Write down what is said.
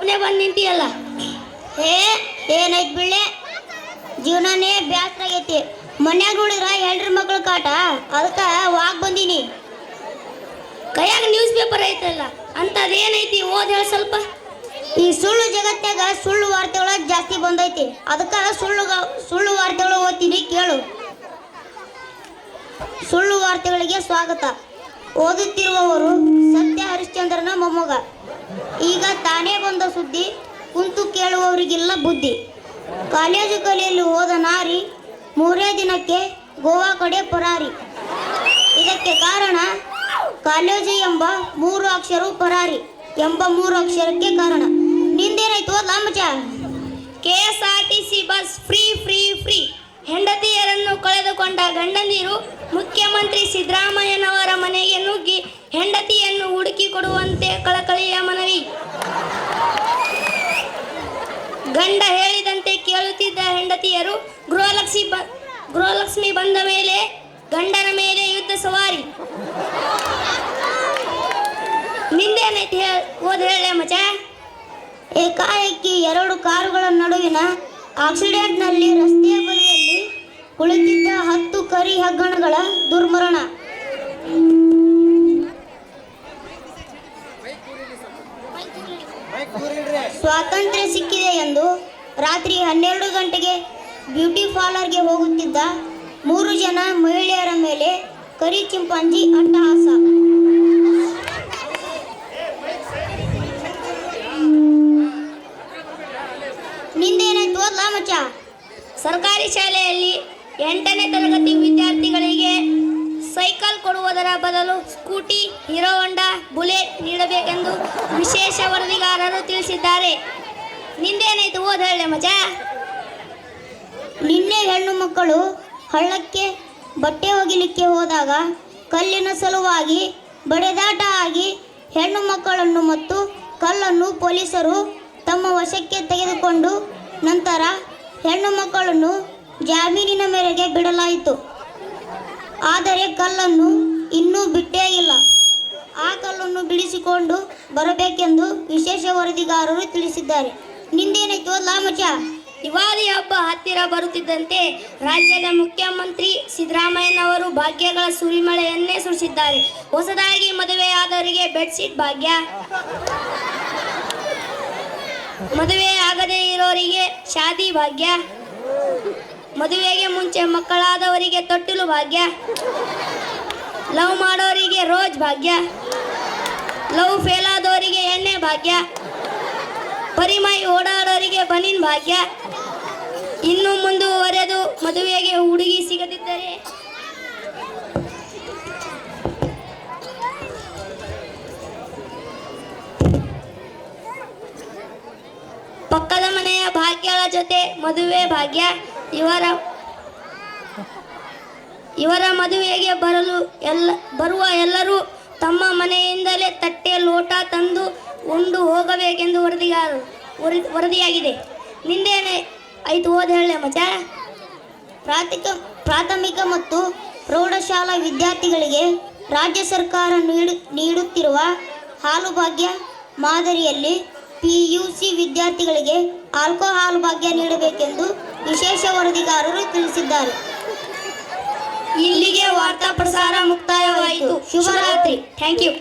ಒಬ್ಬನೇ ಬಂದು ನಿಂತಿಯಲ್ಲ? ಏ ಏನೈತ್ ಬಿಳ್ಳೆ ಜೀವನನೇ ಬ್ಯಾಸ್ರ ಆಗೈತಿ. ಮನ್ಯಾಗ ನೋಡಿದ್ರ ಎಲ್ಡ್ರ ಮಕ್ಳ ಕಾಟ? ಅದಕ್ಕೆ ವಾಗ್ ಬಂದೀನಿ. ಕೈಯಾಗ ನ್ಯೂಸ್ ಪೇಪರ್ ಐತಲ್ಲ ಅಂಥದ್ದೇನೈತಿ ಓದ್ ಹೇಳ ಸ್ವಲ್ಪ. ಈ ಸುಳ್ಳು ಜಗತ್ತಾಗ ಸುಳ್ಳು ವಾರ್ತೆಗಳ ಜಾಸ್ತಿ ಬಂದೈತಿ. ಅದಕ್ಕೆ ಸುಳ್ಳು ಸುಳ್ಳು ವಾರ್ತೆಗಳು ಓದ್ತೀನಿ ಕೇಳು. ಸುಳ್ಳು ವಾರ್ತೆಗಳಿಗೆ ಸ್ವಾಗತ. ಓದುತ್ತಿರುವವರು ಸತ್ಯ ಹರಿಶ್ಚಂದ್ರನ ಮೊಮ್ಮಗ. ಈಗ ತಾನೇ ಬಂದ ಸುದ್ದಿ, ಕುಂತು ಕೇಳುವವರಿಗಿಲ್ಲ ಬುದ್ಧಿ. ಕಾಲೇಜು ಕಲಿಯಲು ಹೋದ ನಾರಿ ಮೂರೇ ದಿನಕ್ಕೆ ಗೋವಾ ಕಡೆ ಪರಾರಿ. ಇದಕ್ಕೆ ಕಾರಣ ಕಾಲೇಜು ಎಂಬ ಮೂರು ಅಕ್ಷರ ಪರಾರಿ ಎಂಬ ಮೂರು ಅಕ್ಷರಕ್ಕೆ ಕಾರಣ. ನಿಂದೇನಾಯ್ತು ಲಾಂಬಚ K S R T C bus free free free. ಹೆಂಡತಿಯರನ್ನು ಕಳೆದುಕೊಂಡ ಗಂಡನೀರು ಮುಖ್ಯಮಂತ್ರಿ ಸಿದ್ದರಾಮಯ್ಯನವರ ಮನೆಗೆ ನುಗ್ಗಿ ಹೆಂಡತಿಯನ್ನು ಹುಡುಕಿ ಕೊಡುವಂತೆ ಕಳಕಳಿಯ ಮನವಿ. ಗಂಡ ಹೇಳಿದಂತೆ ಕೇಳುತ್ತಿದ್ದ ಹೆಂಡತಿಯರು ಗೃಹಲಕ್ಷ್ಮಿ ಬ, ಗೃಹಲಕ್ಷ್ಮಿ ಬಂದ ಮೇಲೆ ಗಂಡನ ಮೇಲೆ ಯುದ್ಧ ಸವಾರಿ. ನಿಂದೇನೈತಿ ಓದ್ ಹೇಳ ಮಚ. ಏಕಾಏಕಿ ಎರಡು ಕಾರುಗಳ ನಡುವಿನ ಆಕ್ಸಿಡೆಂಟ್ನಲ್ಲಿ ರಸ್ತೆಯ ಬದಿಯಲ್ಲಿ ಕುಳಿತಿದ್ದ ಹತ್ತು ಕರಿ ಹಗ್ಗಣಗಳ ದುರ್ಮರಣ. ಸ್ವಾತಂತ್ರ್ಯ ಸಿಕ್ಕಿದೆ ಎಂದು ರಾತ್ರಿ ಹನ್ನೆರಡು ಗಂಟೆಗೆ ಬ್ಯೂಟಿ ಪಾರ್ಲರ್ಗೆ ಹೋಗುತ್ತಿದ್ದ ಮೂರು ಜನ ಮಹಿಳೆಯರ ಮೇಲೆ ಕರಿ ಚಿಂಪಾಂಜಿ ಅಟ್ಟಹಾಸ. ನಿಂದೇನಾಯ್ತು ಓದ್ಲಾ ಸರ್ಕಾರಿ ಶಾಲೆಯಲ್ಲಿ ಎಂಟನೇ ತರಗತಿ ವಿದ್ಯಾರ್ಥಿಗಳಿಗೆ ಸೈಕಲ್ ಕೊಡುವುದರ ಬದಲು ಸ್ಕೂಟಿ, ಹೀರೋ ಹೊಂಡಾ, ಬುಲೆಟ್ ನೀಡಬೇಕೆಂದು ವಿಶೇಷ ವರದಿಗಾರರು ತಿಳಿಸಿದ್ದಾರೆ. ನಿಂದೇನಾಯ್ತು? ಓದ್ ಹೇಳಿ ಮಜಾ? ನಿನ್ನೆ ಹೆಣ್ಣು ಮಕ್ಕಳು ಹಳ್ಳಕ್ಕೆ ಬಟ್ಟೆ ಒಗಿಲಿಕ್ಕೆ ಹೋದಾಗ ಕಲ್ಲಿನ ಸಲುವಾಗಿ ಬಡೆದಾಟ ಆಗಿ ಹೆಣ್ಣು ಮಕ್ಕಳನ್ನು ಮತ್ತು ಕಲ್ಲನ್ನು ಪೊಲೀಸರು ತಮ್ಮ ವಶಕ್ಕೆ ತೆಗೆದುಕೊಂಡು ನಂತರ ಹೆಣ್ಣು ಮಕ್ಕಳನ್ನು ಜಾಮೀನಿನ ಮೇರೆಗೆ ಆದರೆ ಕಲ್ಲನ್ನು ಇನ್ನೂ ಬಿಟ್ಟೇ ಇಲ್ಲ. ಆ ಕಲ್ಲನ್ನು ಬಿಡಿಸಿಕೊಂಡು ಬರಬೇಕೆಂದು ವಿಶೇಷ ವರದಿಗಾರರು ತಿಳಿಸಿದ್ದಾರೆ. ನಿಂದೇನಾಯ್ತು ಲಾಮಚ? ದಿವಾಲಿ ಹಬ್ಬ ಹತ್ತಿರ ಬರುತ್ತಿದ್ದಂತೆ ರಾಜ್ಯದ ಮುಖ್ಯಮಂತ್ರಿ ಸಿದ್ದರಾಮಯ್ಯನವರು ಭಾಗ್ಯಗಳ ಸುರಿಮಳೆಯನ್ನೇ ಸುರಿಸಿದ್ದಾರೆ. ಹೊಸದಾಗಿ ಮದುವೆಯಾದವರಿಗೆ ಬೆಡ್ಶೀಟ್ ಭಾಗ್ಯ. ಮದುವೆ ಆಗದೇ ಇರೋರಿಗೆ ಶಾದಿ ಭಾಗ್ಯ. ಮದುವೆಗೆ ಮುಂಚೆ ಮಕ್ಕಳಾದವರಿಗೆ ತೊಟ್ಟಿಲು ಭಾಗ್ಯ, ಲವ್ ಮಾಡೋರಿಗೆ ರೋಜ್ ಭಾಗ್ಯ, ಲವ್ ಫೇಲ್ ಆದವರಿಗೆ ಎಣ್ಣೆ ಭಾಗ್ಯ, ಪರಿಮೈ ಓಡಾಡೋರಿಗೆ ಬನಿನ್ ಭಾಗ್ಯ. ಇನ್ನು ಮುಂದುವರೆದು ಮದುವೆಗೆ ಹುಡುಗಿ ಸಿಗದಿದ್ದರೆ ಪಕ್ಕದ ಮನೆಯ ಭಾಗ್ಯಗಳ ಜೊತೆ ಮದುವೆ ಭಾಗ್ಯ. ಇವರ ಇವರ ಮದುವೆಗೆ ಬರಲು ಎಲ್ಲ ಬರುವ ಎಲ್ಲರೂ ತಮ್ಮ ಮನೆಯಿಂದಲೇ ತಟ್ಟೆ ಲೋಟ ತಂದು ಉಂಡು ಹೋಗಬೇಕೆಂದು ವರದಿಯಾದ ವರದಿ ವರದಿಯಾಗಿದೆ. ನಿಂದೇನೆ ಆಯ್ತು ಓದ್ ಹೇಳ ಮಜ ಪ್ರಾಥಮಿಕ ಪ್ರಾಥಮಿಕ ಮತ್ತು ಪ್ರೌಢಶಾಲಾ ವಿದ್ಯಾರ್ಥಿಗಳಿಗೆ ರಾಜ್ಯ ಸರ್ಕಾರ ನೀಡು ನೀಡುತ್ತಿರುವ ಹಾಲು ಭಾಗ್ಯ ಮಾದರಿಯಲ್ಲಿ ಸಿ ವಿದ್ಯಾರ್ಥಿಗಳಿಗೆ ಆಲ್ಕೋಹಾಲ್ ಭಾಗ್ಯ ನೀಡಬೇಕೆಂದು ವಿಶೇಷ ವರದಿಗಾರರು ತಿಳಿಸಿದ್ದಾರೆ. ಇಲ್ಲಿಗೆ ವಾರ್ತಾ ಪ್ರಸಾರ ಮುಕ್ತಾಯವಾಯಿತು. ಶುಭರಾತ್ರಿ. Thank you